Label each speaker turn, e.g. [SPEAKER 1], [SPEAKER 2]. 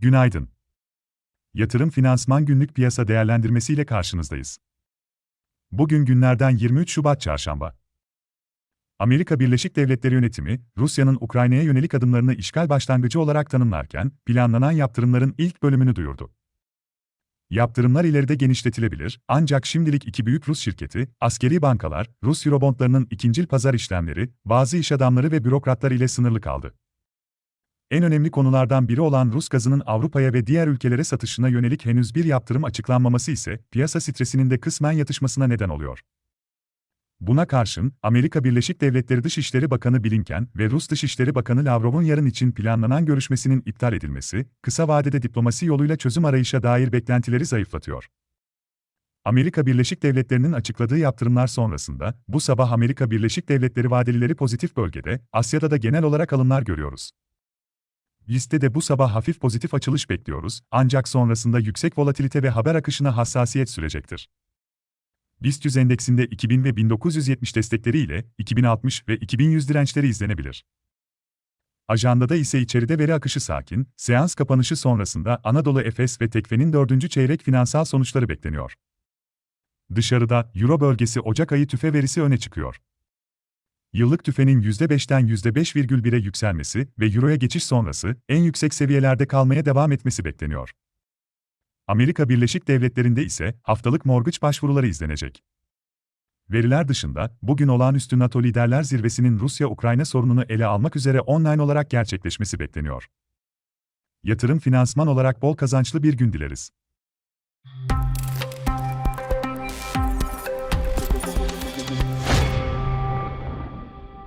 [SPEAKER 1] Günaydın. Yatırım Finansman Günlük Piyasa Değerlendirmesi ile karşınızdayız. Bugün günlerden 23 Şubat Çarşamba. Amerika Birleşik Devletleri yönetimi, Rusya'nın Ukrayna'ya yönelik adımlarını işgal başlangıcı olarak tanımlarken, planlanan yaptırımların ilk bölümünü duyurdu. Yaptırımlar ileride genişletilebilir, ancak şimdilik iki büyük Rus şirketi, askeri bankalar, Rus Eurobondlarının ikincil pazar işlemleri, bazı iş adamları ve bürokratlar ile sınırlı kaldı. En önemli konulardan biri olan Rus gazının Avrupa'ya ve diğer ülkelere satışına yönelik henüz bir yaptırım açıklanmaması ise piyasa stresinin de kısmen yatışmasına neden oluyor. Buna karşın, Amerika Birleşik Devletleri Dışişleri Bakanı Blinken ve Rus Dışişleri Bakanı Lavrov'un yarın için planlanan görüşmesinin iptal edilmesi, kısa vadede diplomasi yoluyla çözüm arayışa dair beklentileri zayıflatıyor. Amerika Birleşik Devletleri'nin açıkladığı yaptırımlar sonrasında, bu sabah Amerika Birleşik Devletleri vadelileri pozitif bölgede, Asya'da da genel olarak alımlar görüyoruz. Listede bu sabah hafif pozitif açılış bekliyoruz, ancak sonrasında yüksek volatilite ve haber akışına hassasiyet sürecektir. BIST 100 endeksinde 2000 ve 1970 destekleri ile 2060 ve 2100 dirençleri izlenebilir. Ajandada ise içeride veri akışı sakin, seans kapanışı sonrasında Anadolu Efes ve Tekfe'nin dördüncü çeyrek finansal sonuçları bekleniyor. Dışarıda, Euro bölgesi Ocak ayı tüfe verisi öne çıkıyor. Yıllık tüfenin %5'ten %5,1'e yükselmesi ve Euro'ya geçiş sonrası en yüksek seviyelerde kalmaya devam etmesi bekleniyor. Amerika Birleşik Devletleri'nde ise haftalık mortgage başvuruları izlenecek. Veriler dışında, bugün olağanüstü NATO Liderler Zirvesi'nin Rusya-Ukrayna sorununu ele almak üzere online olarak gerçekleşmesi bekleniyor. Yatırım finansman olarak bol kazançlı bir gün dileriz.